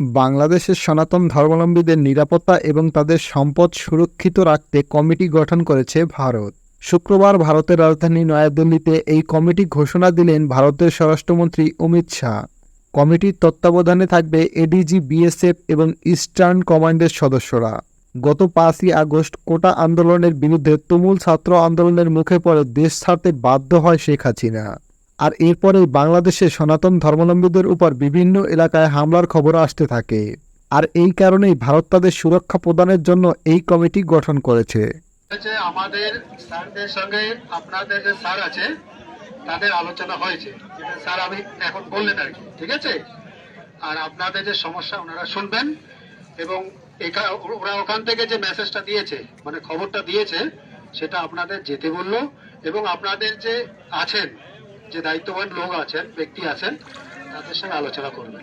বাংলাদেশের সনাতন ধর্মাবলম্বীদের নিরাপত্তা এবং তাদের সম্পদ সুরক্ষিত রাখতে কমিটি গঠন করেছে ভারত। শুক্রবার ভারতের রাজধানী নয়াদিল্লিতে এই কমিটি ঘোষণা দিলেন ভারতের স্বরাষ্ট্রমন্ত্রী অমিত শাহ। কমিটির তত্ত্বাবধানে থাকবে এডিজি বিএসএফ এবং ইস্টার্ন কমান্ডের সদস্যরা। গত পাঁচই আগস্ট কোটা আন্দোলনের বিরুদ্ধে তুমুল ছাত্র আন্দোলনের মুখে পড়ে দেশ ছাড়তে বাধ্য হয় শেখ হাসিনা। আর এরপরেই বাংলাদেশে সনাতন ধর্মাবলম্বীদের উপর বিভিন্ন এলাকায় হামলার খবর আসতে থাকে। আর এই কারণেই ভারত তাদের সুরক্ষা প্রদানের জন্য এই কমিটি গঠন করেছে। আমাদের স্যারদের সঙ্গে, আপনাদের যে স্যার আছে, তাদের আলোচনা হয়েছে। স্যার, আমি এখন বললেন আর কি, ঠিক আছে? আর আপনাদের যে সমস্যা, ওনারা শুনবেন। এবং ওরা ওখান থেকে যে মেসেজটা দিয়েছে মানে খবরটা দিয়েছে, সেটা আপনাদের যেতে বলল। এবং আপনাদের যে আছেন যে দায়িত্ববান লোক আছেন ব্যক্তি আছেন তাদের সঙ্গে আলোচনা করবেন।